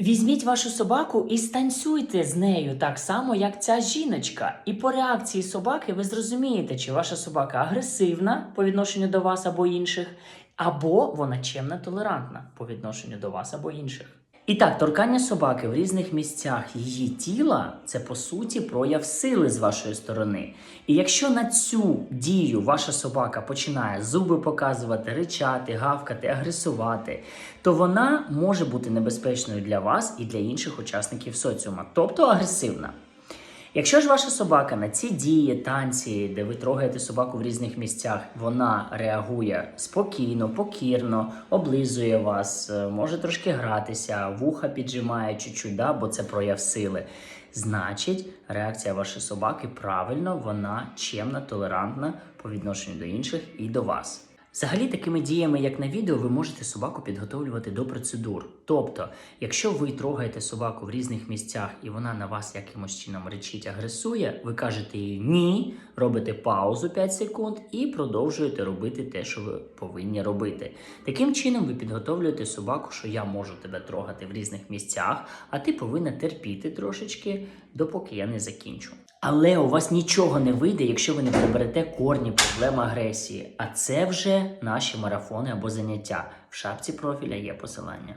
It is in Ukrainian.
Візьміть вашу собаку і станцюйте з нею так само, як ця жіночка. І по реакції собаки ви зрозумієте, чи ваша собака агресивна по відношенню до вас або інших, або вона чемна толерантна по відношенню до вас або інших. І так, торкання собаки в різних місцях її тіла це по суті прояв сили з вашої сторони. І якщо на цю дію ваша собака починає зуби показувати, ричати, гавкати, агресувати, то вона може бути небезпечною для вас і для інших учасників соціума, тобто агресивна. Якщо ж ваша собака на ці дії, танці, де ви трогаєте собаку в різних місцях, вона реагує спокійно, покірно, облизує вас, е, може трошки гратися, вуха піджимає чуть-чуть, да, бо це прояв сили. Значить, реакція вашої собаки правильно, вона чемна, толерантна по відношенню до інших і до вас. Взагалі, такими діями, як на відео, ви можете собаку підготовлювати до процедур. Тобто, якщо ви трогаєте собаку в різних місцях і вона на вас якимось чином речить, агресує, ви кажете їй ні, робите паузу 5 секунд і продовжуєте робити те, що ви повинні робити. Таким чином, ви підготовлюєте собаку, що я можу тебе трогати в різних місцях, а ти повинна терпіти трошечки, допоки я не закінчу. Але у вас нічого не вийде, якщо ви не приберете корні проблем агресії. А це вже наші марафони або заняття. В шапці профіля є посилання.